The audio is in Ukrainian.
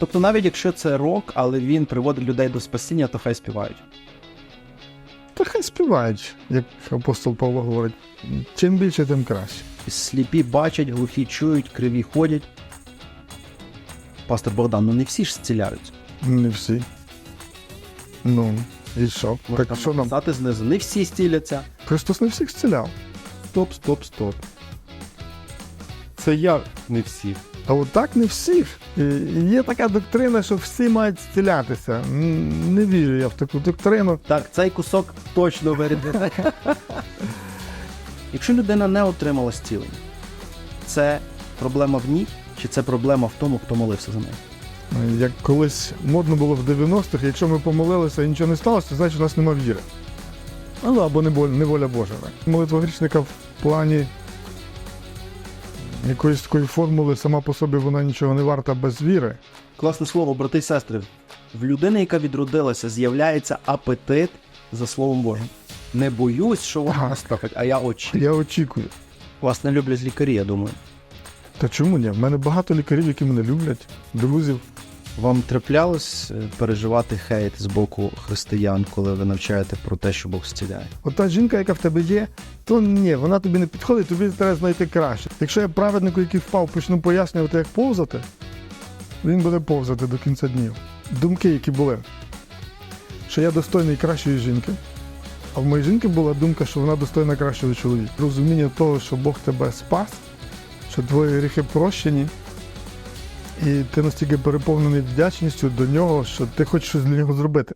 Тобто, навіть якщо це рок, але він приводить людей до спасіння, то хай співають. Та хай співають, як апостол Павло говорить. Чим більше, тим краще. Сліпі бачать, глухі чують, криві ходять. Пастор Богдан, ну не всі ж зціляються. Не всі. Ну, і що? Так що нам? знизу. Не всі стіляться. Христос не всіх зціляв. Стоп, стоп, стоп. Це я не всіх. А от так не всіх. Є така доктрина, що всі мають зцілятися. Не вірю я в таку доктрину. Так, цей кусок точно виріде. Якщо людина не отримала зцілення, це проблема в ній, чи це проблема в тому, хто молився за неї? Як колись модно було в 90-х, якщо ми помолилися і нічого не сталося, то значить у нас нема віри. Ну, або не, не воля Божа. Молитва грішника в плані якоїсь такої формули сама по собі вона нічого не варта без віри. Класне слово, брати і сестри. В людини, яка відродилася, з'являється апетит за Словом Божим. Не боюсь, що вона наступить, а я очікую. Я очікую. Вас не люблять лікарі, я думаю. Та чому ні? В мене багато лікарів, які мене люблять, друзів. Вам траплялось е, переживати хейт з боку християн, коли ви навчаєте про те, що Бог зціляє? От та жінка, яка в тебе є, то ні, вона тобі не підходить, тобі треба знайти краще. Якщо я праведнику, який впав, почну пояснювати, як повзати, він буде повзати до кінця днів. Думки, які були, що я достойний кращої жінки, а в моїй жінки була думка, що вона достойна кращого чоловіка. Розуміння того, що Бог тебе спас, що твої гріхи прощені, і ти настільки переповнений вдячністю до нього, що ти хочеш щось для нього зробити.